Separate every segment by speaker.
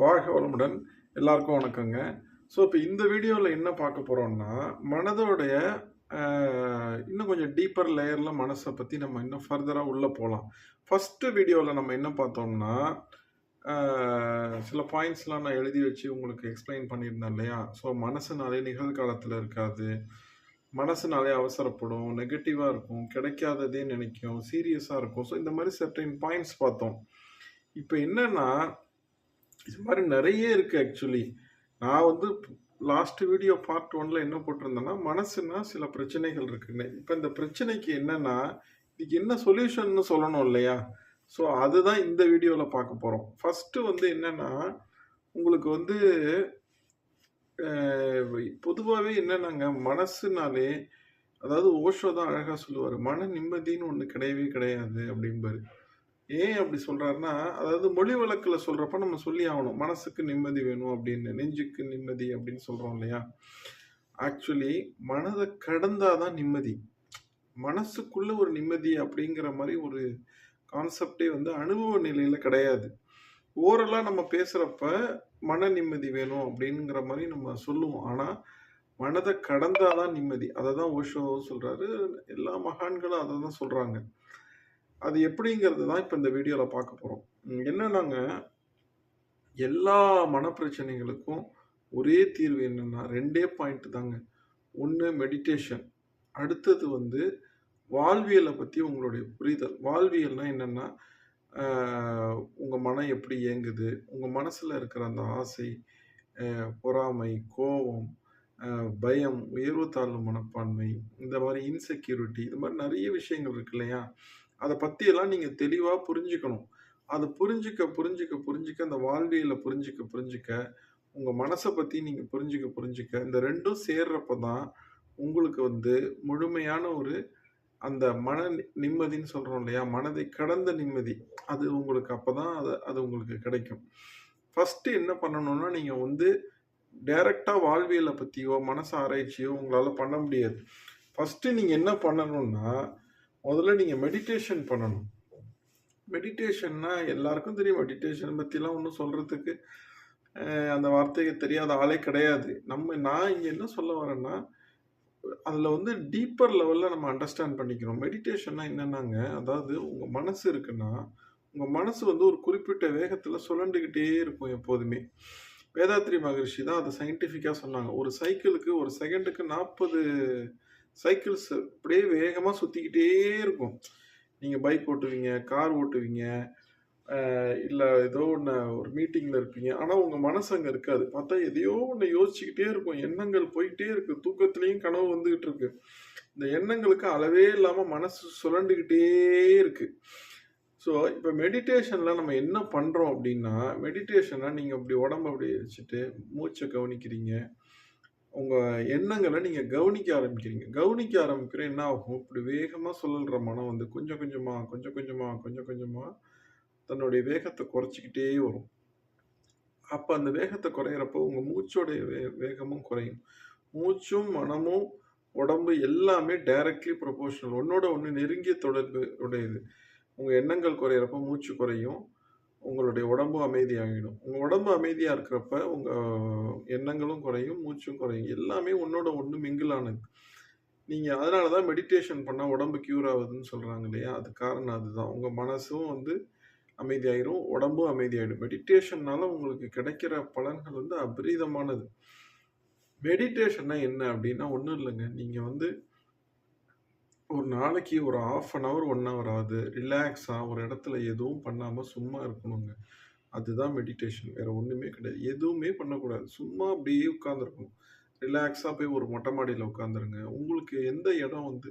Speaker 1: வாழ்க வளமுடன் எல்லாருக்கும் வணக்கங்க ஸோ இப்போ இந்த வீடியோவில் என்ன பார்க்க போகிறோம்னா மனதோடைய இன்னும் கொஞ்சம் டீப்பர் லேயரில் மனசை பற்றி நம்ம இன்னும் ஃபர்தராக உள்ளே போகலாம் ஃபஸ்ட்டு வீடியோவில் நம்ம என்ன பார்த்தோம்னா சில பாயிண்ட்ஸ்லாம் நான் எழுதி வச்சு உங்களுக்கு எக்ஸ்பிளைன் பண்ணியிருந்தேன் இல்லையா ஸோ மனசுனாலே நிகழ்காலத்தில் இருக்காது மனசுனாலே அவசரப்படும் நெகட்டிவாக இருக்கும் கிடைக்காததே நினைக்கும் சீரியஸாக இருக்கும் ஸோ இந்த மாதிரி செர்டைன் பாயிண்ட்ஸ் பார்த்தோம் இப்போ என்னென்னா இது மாதிரி நிறைய இருக்குது ஆக்சுவலி நான் வந்து லாஸ்ட் வீடியோ பார்ட் ஒன்ல என்ன போட்டிருந்தேன்னா மனசுனா சில பிரச்சனைகள் இருக்குன்னு இப்போ இந்த பிரச்சனைக்கு என்னன்னா இதுக்கு என்ன சொல்யூஷன் சொல்லணும் இல்லையா ஸோ அதுதான் இந்த வீடியோவில் பார்க்க போகிறோம் ஃபஸ்ட்டு வந்து என்னன்னா உங்களுக்கு வந்து பொதுவாகவே என்னென்னாங்க மனசுனாலே அதாவது ஓஷோ தான் அழகாக சொல்லுவார் மன நிம்மதின்னு ஒன்று கிடையவே கிடையாது அப்படிம்பாரு ஏன் அப்படி சொல்கிறாருன்னா அதாவது மொழி வழக்கில் சொல்கிறப்ப நம்ம சொல்லி ஆகணும் மனசுக்கு நிம்மதி வேணும் அப்படின்னு நெஞ்சுக்கு நிம்மதி அப்படின்னு சொல்கிறோம் இல்லையா ஆக்சுவலி மனதை கடந்தால் தான் நிம்மதி மனசுக்குள்ள ஒரு நிம்மதி அப்படிங்கிற மாதிரி ஒரு கான்செப்டே வந்து அனுபவ நிலையில் கிடையாது ஓரலாக நம்ம பேசுகிறப்ப மன நிம்மதி வேணும் அப்படிங்கிற மாதிரி நம்ம சொல்லுவோம் ஆனால் மனதை கடந்தால் தான் நிம்மதி அதை தான் ஓஷோவும் சொல்கிறாரு எல்லா மகான்களும் அதை தான் சொல்கிறாங்க அது எப்படிங்கிறது தான் இப்போ இந்த வீடியோவில் பார்க்க போகிறோம் என்னென்னாங்க எல்லா மனப்பிரச்சனைகளுக்கும் ஒரே தீர்வு என்னென்னா ரெண்டே பாயிண்ட் தாங்க ஒன்று மெடிடேஷன் அடுத்தது வந்து வாழ்வியலை பற்றி உங்களுடைய புரிதல் வாழ்வியல்னால் என்னென்னா உங்கள் மனம் எப்படி இயங்குது உங்கள் மனசில் இருக்கிற அந்த ஆசை பொறாமை கோபம் பயம் உயர்வு தாழ்வு மனப்பான்மை இந்த மாதிரி இன்செக்யூரிட்டி இது மாதிரி நிறைய விஷயங்கள் இருக்கு இல்லையா அதை பற்றியெல்லாம் நீங்கள் தெளிவாக புரிஞ்சுக்கணும் அதை புரிஞ்சுக்க புரிஞ்சுக்க புரிஞ்சுக்க அந்த வாழ்வியல புரிஞ்சுக்க புரிஞ்சுக்க உங்கள் மனசை பற்றி நீங்கள் புரிஞ்சுக்க புரிஞ்சுக்க இந்த ரெண்டும் சேர்றப்ப தான் உங்களுக்கு வந்து முழுமையான ஒரு அந்த மன நிம்மதின்னு சொல்கிறோம் இல்லையா மனதை கடந்த நிம்மதி அது உங்களுக்கு அப்போ தான் அது அது உங்களுக்கு கிடைக்கும் ஃபஸ்ட்டு என்ன பண்ணணும்னா நீங்கள் வந்து டைரெக்டாக வாழ்வியலை பற்றியோ மனசு ஆராய்ச்சியோ உங்களால் பண்ண முடியாது ஃபஸ்ட்டு நீங்கள் என்ன பண்ணணும்னா முதல்ல நீங்கள் மெடிடேஷன் பண்ணணும் மெடிடேஷன்னா எல்லாருக்கும் தெரியும் மெடிடேஷன் பற்றிலாம் ஒன்றும் சொல்கிறதுக்கு அந்த வார்த்தைக்கு தெரியாத ஆளே கிடையாது நம்ம நான் இங்கே என்ன சொல்ல வரேன்னா அதில் வந்து டீப்பர் லெவலில் நம்ம அண்டர்ஸ்டாண்ட் பண்ணிக்கிறோம் மெடிடேஷன்னா என்னென்னாங்க அதாவது உங்கள் மனசு இருக்குன்னா உங்கள் மனசு வந்து ஒரு குறிப்பிட்ட வேகத்தில் சுழண்டுக்கிட்டே இருக்கும் எப்போதுமே வேதாத்ரி மகரிஷி தான் அதை சயின்டிஃபிக்காக சொன்னாங்க ஒரு சைக்கிளுக்கு ஒரு செகண்டுக்கு நாற்பது சைக்கிள்ஸ் அப்படியே வேகமாக சுற்றிக்கிட்டே இருக்கும் நீங்கள் பைக் ஓட்டுவீங்க கார் ஓட்டுவீங்க இல்லை ஏதோ ஒன்று ஒரு மீட்டிங்கில் இருப்பீங்க ஆனால் உங்கள் மனசு அங்கே இருக்காது பார்த்தா எதையோ ஒன்று யோசிச்சுக்கிட்டே இருக்கும் எண்ணங்கள் போயிட்டே இருக்கு தூக்கத்துலேயும் கனவு வந்துக்கிட்டு இருக்கு இந்த எண்ணங்களுக்கு அளவே இல்லாமல் மனசு சுழண்டுக்கிட்டே இருக்கு ஸோ இப்போ மெடிடேஷனில் நம்ம என்ன பண்ணுறோம் அப்படின்னா மெடிடேஷனை நீங்கள் அப்படி உடம்பு அப்படி வச்சுட்டு மூச்சை கவனிக்கிறீங்க உங்கள் எண்ணங்களை நீங்கள் கவனிக்க ஆரம்பிக்கிறீங்க கவனிக்க ஆரம்பிக்கிற என்ன ஆகும் இப்படி வேகமாக சொல்லுற மனம் வந்து கொஞ்சம் கொஞ்சமாக கொஞ்சம் கொஞ்சமாக கொஞ்சம் கொஞ்சமாக தன்னுடைய வேகத்தை குறைச்சிக்கிட்டே வரும் அப்போ அந்த வேகத்தை குறையிறப்போ உங்கள் மூச்சோடைய வே வேகமும் குறையும் மூச்சும் மனமும் உடம்பு எல்லாமே டைரக்ட்லி ப்ரொபோஷனல் ஒன்றோட ஒன்று நெருங்கிய தொடர்பு உடையது உங்கள் எண்ணங்கள் குறையிறப்போ மூச்சு குறையும் உங்களுடைய உடம்பு அமைதியாகிடும் உங்கள் உடம்பு அமைதியாக இருக்கிறப்ப உங்கள் எண்ணங்களும் குறையும் மூச்சும் குறையும் எல்லாமே உன்னோட ஒன்று மிங்கிலானது நீங்கள் அதனால தான் மெடிடேஷன் பண்ணால் உடம்பு க்யூர் ஆகுதுன்னு சொல்கிறாங்க இல்லையா அது காரணம் அதுதான் உங்கள் மனசும் வந்து அமைதியாயிரும் உடம்பும் அமைதியாயிடும் மெடிடேஷன்னால உங்களுக்கு கிடைக்கிற பலன்கள் வந்து அபரீதமானது மெடிடேஷன்னா என்ன அப்படின்னா ஒன்றும் இல்லைங்க நீங்கள் வந்து ஒரு நாளைக்கு ஒரு half an hour one hour ஆகுது ரிலாக்ஸாக ஒரு இடத்துல எதுவும் பண்ணாமல் சும்மா இருக்கணுங்க அதுதான் மெடிடேஷன் வேறு ஒன்றுமே கிடையாது எதுவுமே பண்ணக்கூடாது சும்மா அப்படியே உட்காந்துருக்கணும் ரிலாக்ஸாக போய் ஒரு மொட்டை மாடியில் உட்காந்துருங்க உங்களுக்கு எந்த இடம் வந்து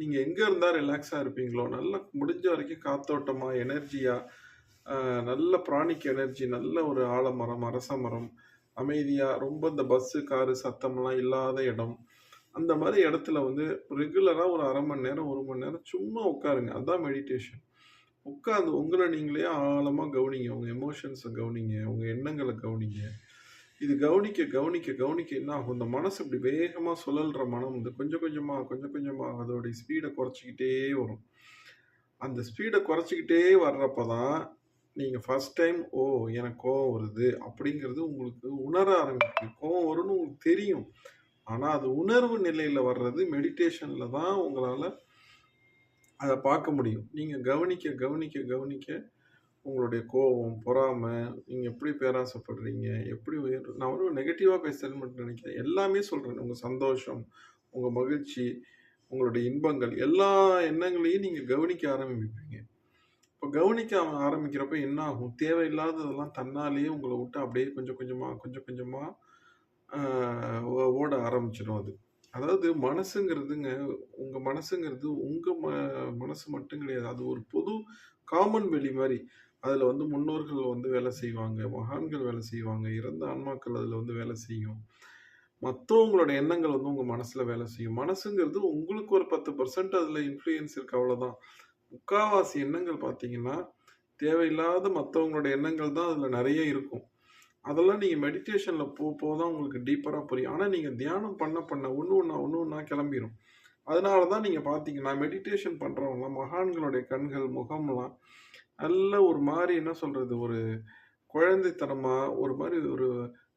Speaker 1: நீங்கள் எங்கே இருந்தால் ரிலாக்ஸாக இருப்பீங்களோ நல்லா முடிஞ்ச வரைக்கும் காத்தோட்டமாக எனர்ஜியாக நல்ல பிராணிக் எனர்ஜி நல்ல ஒரு ஆலமரம் அரச மரம் அமைதியாக ரொம்ப இந்த பஸ்ஸு காரு சத்தம்லாம் இல்லாத இடம் அந்த மாதிரி இடத்துல வந்து ரெகுலராக ஒரு அரை மணி நேரம் ஒரு மணி நேரம் சும்மா உட்காருங்க அதுதான் மெடிடேஷன் உட்காந்து உங்களை நீங்களே ஆழமாக கவனிங்க உங்கள் எமோஷன்ஸை கவனிங்க உங்கள் எண்ணங்களை கவனிங்க இது கவனிக்க கவனிக்க கவனிக்க என்ன ஆகும் இந்த மனசு இப்படி வேகமாக சுழல்ற மனம் வந்து கொஞ்சம் கொஞ்சமாக கொஞ்சம் கொஞ்சமாக அதோடைய ஸ்பீடை குறைச்சிக்கிட்டே வரும் அந்த ஸ்பீடை குறைச்சிக்கிட்டே வர்றப்ப தான் நீங்கள் ஃபஸ்ட் டைம் ஓ எனக்கு கோவம் வருது அப்படிங்கிறது உங்களுக்கு உணர ஆரம்பிக்கும் கோவம் வரும்னு உங்களுக்கு தெரியும் ஆனால் அது உணர்வு நிலையில் வர்றது மெடிடேஷனில் தான் உங்களால் அதை பார்க்க முடியும் நீங்கள் கவனிக்க கவனிக்க கவனிக்க உங்களுடைய கோபம் பொறாமை நீங்கள் எப்படி பேராசைப்படுறீங்க எப்படி நான் ஒரு நெகட்டிவாக பேசுகிறேன்னு மட்டும் நினைக்கிறேன் எல்லாமே சொல்கிறேன் உங்கள் சந்தோஷம் உங்கள் மகிழ்ச்சி உங்களுடைய இன்பங்கள் எல்லா எண்ணங்களையும் நீங்கள் கவனிக்க ஆரம்பிப்பீங்க இப்போ கவனிக்க ஆரம்பிக்கிறப்ப என்ன ஆகும் தேவையில்லாததெல்லாம் தன்னாலேயே உங்களை விட்டு அப்படியே கொஞ்சம் கொஞ்சமாக கொஞ்சம் கொஞ்சமாக ஓட ஆரம்பிச்சிடும் அது அதாவது மனசுங்கிறதுங்க உங்கள் மனசுங்கிறது உங்கள் ம மனசு மட்டும் கிடையாது அது ஒரு பொது காமன் வெளி மாதிரி அதில் வந்து முன்னோர்கள் வந்து வேலை செய்வாங்க மகான்கள் வேலை செய்வாங்க இறந்த ஆன்மாக்கள் அதில் வந்து வேலை செய்யும் மற்றவங்களோட எண்ணங்கள் வந்து உங்கள் மனசில் வேலை செய்யும் மனசுங்கிறது உங்களுக்கு ஒரு பத்து பர்சன்ட் அதில் இன்ஃப்ளூயன்ஸ் இருக்குது அவ்வளோதான் முக்காவாசி எண்ணங்கள் பார்த்தீங்கன்னா தேவையில்லாத மற்றவங்களோட எண்ணங்கள் தான் அதில் நிறைய இருக்கும் அதெல்லாம் நீங்கள் மெடிடேஷனில் போக போக தான் உங்களுக்கு டீப்பராக புரியும் ஆனால் நீங்கள் தியானம் பண்ண பண்ண ஒன்று ஒன்றா ஒன்று ஒன்றா கிளம்பிடும் அதனால தான் நீங்கள் பார்த்தீங்கன்னா மெடிடேஷன் பண்ணுறவங்களாம் மகான்களுடைய கண்கள் முகம்லாம் நல்ல ஒரு மாதிரி என்ன சொல்கிறது ஒரு குழந்தைத்தனமாக ஒரு மாதிரி ஒரு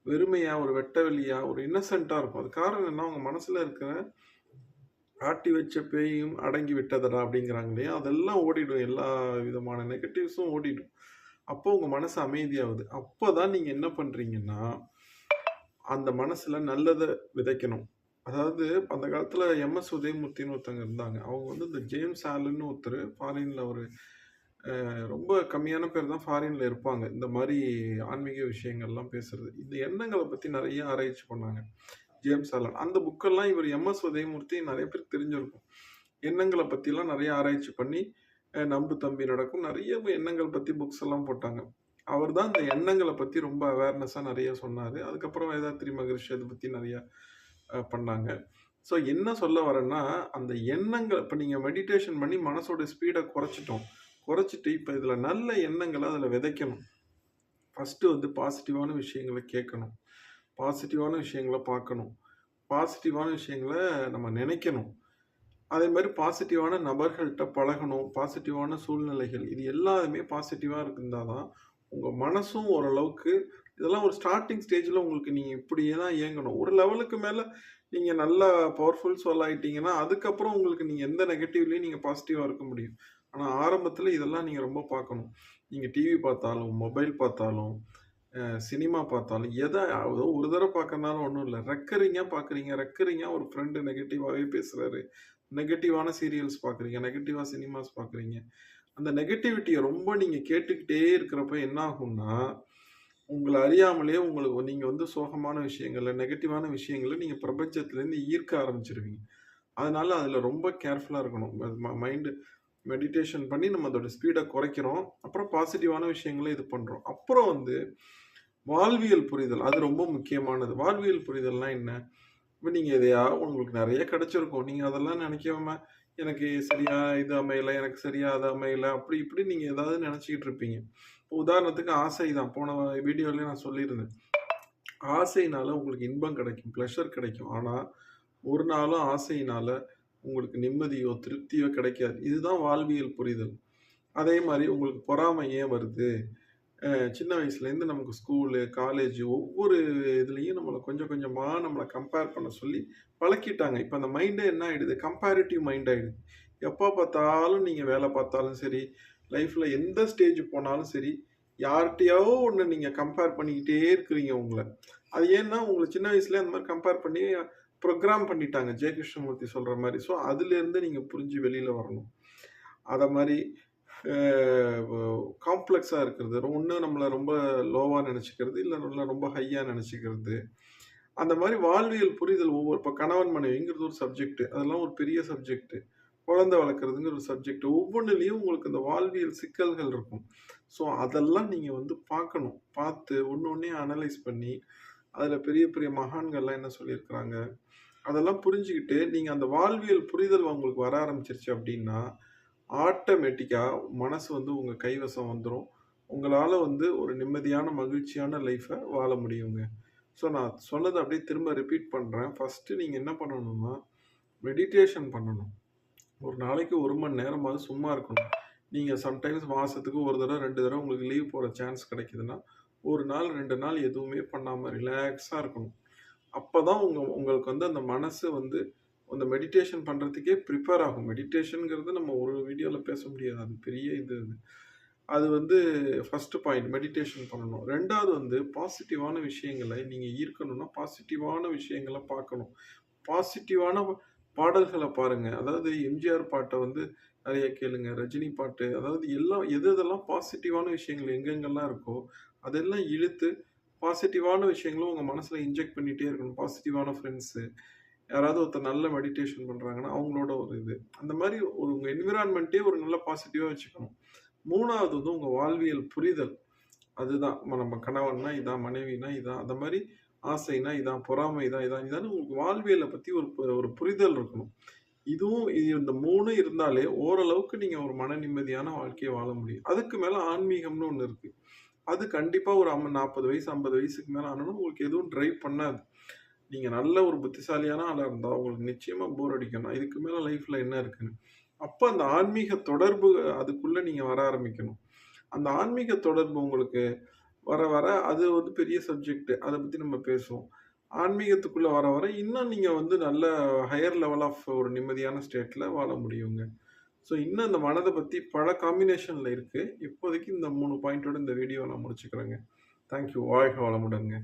Speaker 1: வெறுமையாக ஒரு வெட்ட வெளியாக ஒரு இன்னசென்ட்டாக இருக்கும் அது காரணம் என்ன அவங்க மனசில் இருக்கிற ஆட்டி வச்ச பேயும் அடங்கி விட்டதடா அப்படிங்கிறாங்க இல்லையா அதெல்லாம் ஓடிடும் எல்லா விதமான நெகட்டிவ்ஸும் ஓடிடும் அப்போ உங்கள் மனசு அமைதியாகுது அப்போ தான் நீங்கள் என்ன பண்ணுறீங்கன்னா அந்த மனசில் நல்லதை விதைக்கணும் அதாவது அந்த காலத்தில் எஸ் உதயமூர்த்தின்னு ஒருத்தவங்க இருந்தாங்க அவங்க வந்து இந்த ஜேம்ஸ் ஆலன்னு ஒருத்தர் ஃபாரினில் ஒரு ரொம்ப கம்மியான பேர் தான் ஃபாரினில் இருப்பாங்க இந்த மாதிரி ஆன்மீக விஷயங்கள்லாம் பேசுறது இந்த எண்ணங்களை பற்றி நிறைய ஆராய்ச்சி பண்ணாங்க ஜேம்ஸ் ஆலன் அந்த புக்கெல்லாம் இவர் எம்எஸ் உதயமூர்த்தி நிறைய பேர் தெரிஞ்சிருக்கும் எண்ணங்களை பற்றிலாம் நிறைய ஆராய்ச்சி பண்ணி நம்பு தம்பி நடக்கும் நிறைய எண்ணங்கள் பற்றி புக்ஸ் எல்லாம் போட்டாங்க அவர் தான் அந்த எண்ணங்களை பற்றி ரொம்ப அவேர்னஸாக நிறைய சொன்னார் அதுக்கப்புறம் வேதாத்ரி மகரிஷி அதை பற்றி நிறையா பண்ணாங்க ஸோ என்ன சொல்ல வரேன்னா அந்த எண்ணங்கள் இப்போ நீங்கள் மெடிடேஷன் பண்ணி மனசோட ஸ்பீடை குறைச்சிட்டோம் குறைச்சிட்டு இப்போ இதில் நல்ல எண்ணங்களை அதில் விதைக்கணும் ஃபஸ்ட்டு வந்து பாசிட்டிவான விஷயங்களை கேட்கணும் பாசிட்டிவான விஷயங்களை பார்க்கணும் பாசிட்டிவான விஷயங்களை நம்ம நினைக்கணும் அதே மாதிரி பாசிட்டிவான நபர்கள்கிட்ட பழகணும் பாசிட்டிவான சூழ்நிலைகள் இது எல்லாமே பாசிட்டிவாக இருந்தால் தான் உங்கள் மனசும் ஓரளவுக்கு இதெல்லாம் ஒரு ஸ்டார்டிங் ஸ்டேஜில் உங்களுக்கு நீங்கள் இப்படியே தான் இயங்கணும் ஒரு லெவலுக்கு மேலே நீங்கள் நல்லா பவர்ஃபுல் சொல் ஆகிட்டீங்கன்னா அதுக்கப்புறம் உங்களுக்கு நீங்கள் எந்த நெகட்டிவ்லேயும் நீங்கள் பாசிட்டிவாக இருக்க முடியும் ஆனால் ஆரம்பத்தில் இதெல்லாம் நீங்கள் ரொம்ப பார்க்கணும் நீங்கள் டிவி பார்த்தாலும் மொபைல் பார்த்தாலும் சினிமா பார்த்தாலும் எதை ஒரு தடவை பார்க்கறனாலும் ஒன்றும் இல்லை ரெக்கரிங்காக பார்க்குறீங்க ரெக்கரிங்காக ஒரு ஃப்ரெண்டு நெகட்டிவாகவே பேசுகிறாரு நெகட்டிவான சீரியல்ஸ் பார்க்குறீங்க நெகட்டிவா சினிமாஸ் பார்க்குறீங்க அந்த நெகட்டிவிட்டியை ரொம்ப நீங்கள் கேட்டுக்கிட்டே இருக்கிறப்ப என்ன ஆகும்னா உங்களை அறியாமலே உங்களுக்கு நீங்கள் வந்து சோகமான விஷயங்கள்ல நெகட்டிவான விஷயங்களை நீங்கள் பிரபஞ்சத்துலேருந்து ஈர்க்க ஆரம்பிச்சிருவீங்க அதனால அதில் ரொம்ப கேர்ஃபுல்லாக இருக்கணும் மைண்டு மெடிடேஷன் பண்ணி நம்ம அதோட ஸ்பீடை குறைக்கிறோம் அப்புறம் பாசிட்டிவான விஷயங்களை இது பண்ணுறோம் அப்புறம் வந்து வாழ்வியல் புரிதல் அது ரொம்ப முக்கியமானது வாழ்வியல் புரிதல்னால் என்ன இப்போ நீங்கள் எதையா உங்களுக்கு நிறைய கிடைச்சிருக்கும் நீங்கள் அதெல்லாம் நினைக்காம எனக்கு சரியா இது அமையலை எனக்கு சரியா அது அமையலை அப்படி இப்படி நீங்கள் ஏதாவது நினச்சிக்கிட்டு இருப்பீங்க இப்போ உதாரணத்துக்கு ஆசை தான் போன வீடியோலேயே நான் சொல்லியிருந்தேன் ஆசையினால் உங்களுக்கு இன்பம் கிடைக்கும் ப்ளஷர் கிடைக்கும் ஆனால் ஒரு நாளும் ஆசையினால் உங்களுக்கு நிம்மதியோ திருப்தியோ கிடைக்காது இதுதான் வாழ்வியல் புரிதல் அதே மாதிரி உங்களுக்கு பொறாமை ஏன் வருது சின்ன வயசுலேருந்து நமக்கு ஸ்கூலு காலேஜ் ஒவ்வொரு இதுலேயும் நம்மளை கொஞ்சம் கொஞ்சமாக நம்மளை கம்பேர் பண்ண சொல்லி பழக்கிட்டாங்க இப்போ அந்த மைண்டே என்ன ஆகிடுது கம்பேரிட்டிவ் மைண்ட் ஆகிடுது எப்போ பார்த்தாலும் நீங்கள் வேலை பார்த்தாலும் சரி லைஃப்பில் எந்த ஸ்டேஜ் போனாலும் சரி யார்கிட்டையாவோ ஒன்று நீங்கள் கம்பேர் பண்ணிக்கிட்டே இருக்கிறீங்க உங்களை அது ஏன்னா உங்களை சின்ன வயசுலேயே அந்த மாதிரி கம்பேர் பண்ணி ப்ரோக்ராம் பண்ணிட்டாங்க ஜெயகிருஷ்ணமூர்த்தி சொல்கிற மாதிரி ஸோ அதுலேருந்து நீங்கள் புரிஞ்சு வெளியில் வரணும் அதை மாதிரி காம்ப்ளெக்ஸாக இருக்கிறது ஒன்று நம்மளை ரொம்ப லோவாக நினச்சிக்கிறது இல்லை நல்லா ரொம்ப ஹையாக நினச்சிக்கிறது அந்த மாதிரி வாழ்வியல் புரிதல் ஒவ்வொரு இப்போ கணவன் மனைவிங்கிறது ஒரு சப்ஜெக்ட் அதெல்லாம் ஒரு பெரிய சப்ஜெக்ட் குழந்தை வளர்க்குறதுங்கிற ஒரு சப்ஜெக்ட் ஒவ்வொன்றுலேயும் உங்களுக்கு அந்த வாழ்வியல் சிக்கல்கள் இருக்கும் ஸோ அதெல்லாம் நீங்கள் வந்து பார்க்கணும் பார்த்து ஒன்று ஒன்றே அனலைஸ் பண்ணி அதில் பெரிய பெரிய மகான்கள்லாம் என்ன சொல்லியிருக்கிறாங்க அதெல்லாம் புரிஞ்சுக்கிட்டு நீங்கள் அந்த வாழ்வியல் புரிதல் உங்களுக்கு வர ஆரம்பிச்சிருச்சு அப்படின்னா ஆட்டோமேட்டிக்காக மனசு வந்து உங்கள் கைவசம் வந்துடும் உங்களால் வந்து ஒரு நிம்மதியான மகிழ்ச்சியான லைஃப்பை வாழ முடியுங்க ஸோ நான் சொன்னதை அப்படியே திரும்ப ரிப்பீட் பண்ணுறேன் ஃபஸ்ட்டு நீங்கள் என்ன பண்ணணும்னா மெடிடேஷன் பண்ணணும் ஒரு நாளைக்கு ஒரு மணி நேரமாவது சும்மா இருக்கணும் நீங்கள் சம்டைம்ஸ் மாதத்துக்கு ஒரு தடவை ரெண்டு தடவை உங்களுக்கு லீவ் போகிற சான்ஸ் கிடைக்குதுன்னா ஒரு நாள் ரெண்டு நாள் எதுவுமே பண்ணாமல் ரிலாக்ஸாக இருக்கணும் அப்போ தான் உங்கள் உங்களுக்கு வந்து அந்த மனசு வந்து அந்த மெடிடேஷன் பண்ணுறதுக்கே ப்ரிப்பேர் ஆகும் மெடிடேஷனுங்கிறது நம்ம ஒரு வீடியோவில் பேச முடியாது அது பெரிய இது அது அது வந்து ஃபஸ்ட்டு பாயிண்ட் மெடிடேஷன் பண்ணணும் ரெண்டாவது வந்து பாசிட்டிவான விஷயங்களை நீங்கள் ஈர்க்கணும்னா பாசிட்டிவான விஷயங்களை பார்க்கணும் பாசிட்டிவான பாடல்களை பாருங்கள் அதாவது எம்ஜிஆர் பாட்டை வந்து நிறைய கேளுங்க ரஜினி பாட்டு அதாவது எல்லாம் எது எதெல்லாம் பாசிட்டிவான விஷயங்கள் எங்கெங்கெல்லாம் இருக்கோ அதெல்லாம் இழுத்து பாசிட்டிவான விஷயங்களும் உங்கள் மனசில் இன்ஜெக்ட் பண்ணிகிட்டே இருக்கணும் பாசிட்டிவான ஃப்ரெண்ட்ஸு யாராவது ஒருத்தர் நல்ல மெடிடேஷன் பண்ணுறாங்கன்னா அவங்களோட ஒரு இது அந்த மாதிரி ஒரு உங்கள் என்விரான்மெண்ட்டே ஒரு நல்ல பாசிட்டிவாக வச்சுக்கணும் மூணாவது வந்து உங்கள் வாழ்வியல் புரிதல் அதுதான் நம்ம கணவன்னா இதான் மனைவினா இதான் அந்த மாதிரி ஆசைனா இதான் பொறாமை இதான் இதான் இதான் உங்களுக்கு வாழ்வியலை பற்றி ஒரு ஒரு புரிதல் இருக்கணும் இதுவும் இந்த மூணு இருந்தாலே ஓரளவுக்கு நீங்கள் ஒரு மன நிம்மதியான வாழ்க்கையை வாழ முடியும் அதுக்கு மேலே ஆன்மீகம்னு ஒன்று இருக்குது அது கண்டிப்பாக ஒரு ஐம்பது நாற்பது வயசு ஐம்பது வயசுக்கு மேலே ஆனாலும் உங்களுக்கு எதுவும் ட்ரைவ் பண்ணாது நீங்கள் நல்ல ஒரு புத்திசாலியான ஆளாக இருந்தால் உங்களுக்கு நிச்சயமாக போர் அடிக்கணும் இதுக்கு மேலே லைஃப்பில் என்ன இருக்குன்னு அப்போ அந்த ஆன்மீக தொடர்பு அதுக்குள்ளே நீங்கள் வர ஆரம்பிக்கணும் அந்த ஆன்மீக தொடர்பு உங்களுக்கு வர வர அது வந்து பெரிய சப்ஜெக்ட் அதை பற்றி நம்ம பேசுவோம் ஆன்மீகத்துக்குள்ளே வர வர இன்னும் நீங்கள் வந்து நல்ல ஹையர் லெவல் ஆஃப் ஒரு நிம்மதியான ஸ்டேட்டில் வாழ முடியுங்க ஸோ இன்னும் இந்த மனதை பற்றி பல காம்பினேஷனில் இருக்குது இப்போதைக்கு இந்த மூணு பாயிண்ட்டோட இந்த வீடியோ நான் முடிச்சுக்கிறேங்க தேங்க்யூ வாழ்க வளமுடங்க